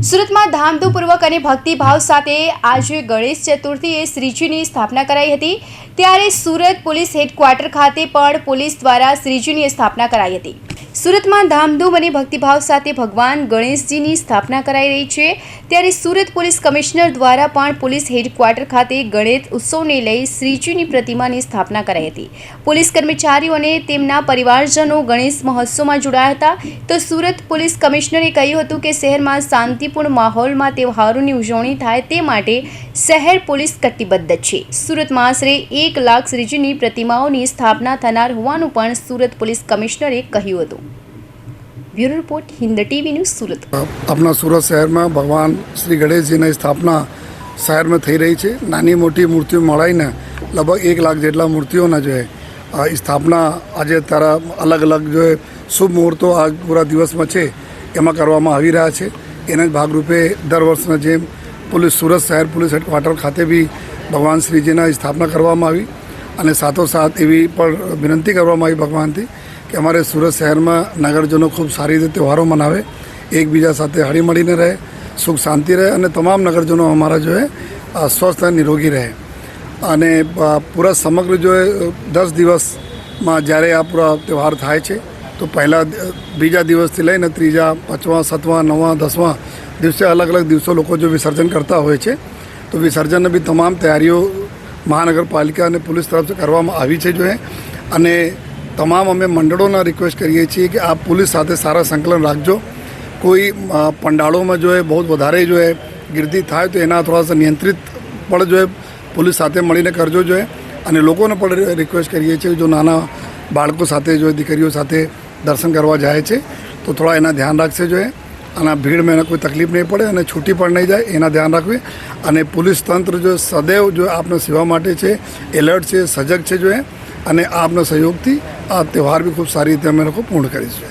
સુરતમાં ધામધૂમપૂર્વક અને ભક્તિભાવ સાથે આજે ગણેશ ચતુર્થીએ શ્રીજીની સ્થાપના કરાઈ હતી. ત્યારે સુરત પોલીસ હેડક્વાર્ટર ખાતે પણ પોલીસ દ્વારા શ્રીજીની સ્થાપના કરાઈ હતી. સુરતમાં ધામધૂમ અને ભક્તિભાવ સાથે ભગવાન ગણેશજીની સ્થાપના કરાઈ રહી છે. ત્યારે સુરત પોલીસ કમિશનર દ્વારા પણ પોલીસ હેડક્વાર્ટર ખાતે ગણેશ ઉત્સવને લઈ શ્રીજીની પ્રતિમાની સ્થાપના કરાઈ હતી. પોલીસ કર્મચારીઓ અને તેમના પરિવારજનો ગણેશ મહોત્સવમાં જોડાયા હતા. તો સુરત પોલીસ કમિશનરે કહ્યું હતું કે શહેરમાં શાંતિપૂર્ણ માહોલમાં તહેવારોની ઉજવણી થાય તે માટે શહેર પોલીસ કટિબદ્ધ છે. સુરતમાં આશરે એક લાખ શ્રીજીની પ્રતિમાઓની સ્થાપના થનાર હોવાનું પણ સુરત પોલીસ કમિશનરે કહ્યું હતું. Bureau report Hind TV news Surat. આપણા સુરત શહેરમાં ભગવાન શ્રી ગણેશજીની સ્થાપના શહેરમાં થઈ રહી છે. નાની મોટી મૂર્તિઓ મળાઈને લગભગ એક લાખ જેટલા મૂર્તિઓના જો આ સ્થાપના આજે તારા અલગ અલગ જો શુભ મુહૂર્તો આ પૂરા દિવસમાં છે, એમાં કરવામાં આવી રહ્યા છે. એના જ ભાગરૂપે દર વર્ષના જેમ પોલીસ સુરત શહેર પોલીસ હેડક્વાર્ટર ખાતે બી ભગવાન શ્રીજીના સ્થાપના કરવામાં આવી. અને સાથોસાથ એવી પણ વિનંતી કરવામાં આવી ભગવાનથી કે અમારે સુરત શહેરમાં નગરજનો ખૂબ સારી રીતે તહેવારો મનાવે, એકબીજા સાથે હળીમળીને રહે, સુખ શાંતિ રહે અને તમામ નગરજનો અમારા જો સ્વસ્થ અને નિરોગી રહે. અને પૂરા સમગ્ર જો દસ દિવસમાં જ્યારે આ પૂરા તહેવાર થાય છે, તો પહેલાં બીજા દિવસથી લઈને ત્રીજા, પાંચમા, સાતમા, નવમા, દસમા દિવસે અલગ અલગ દિવસો લોકો જો વિસર્જન કરતા હોય છે, તો વિસર્જનની બી તમામ તૈયારીઓ મહાનગરપાલિકા અને પોલીસ તરફથી કરવામાં આવી છે જો અને તમામ અમે મંડળોના રિક્વેસ્ટ કરીએ છીએ કે આપ પોલીસ સાથે સારા સંકલન રાખજો. કોઈ પંડાળોમાં જો એ બહુ વધારે જો એ ગીર્દી થાય તો એના થોડા નિયંત્રિત પણ જો એ પોલીસ સાથે મળીને કરજો જોઈએ અને લોકોને પણ રિક્વેસ્ટ કરીએ છીએ જો નાના બાળકો સાથે જો દીકરીઓ સાથે દર્શન કરવા જાય છે, તો થોડા એના ધ્યાન રાખશે જોઈએ અને ભીડમાં એને કોઈ તકલીફ નહીં પડે અને છૂટી પણ નહીં જાય, એના ધ્યાન રાખવી. અને પોલીસ તંત્ર જો સદૈવ જો આપને સેવા માટે છે, એલર્ટ છે, સજગ છે જો અને આપના સહયોગથી આ તહેવાર બી ખૂબ સારી રીતે અમે લોકો પૂર્ણ કરીશું.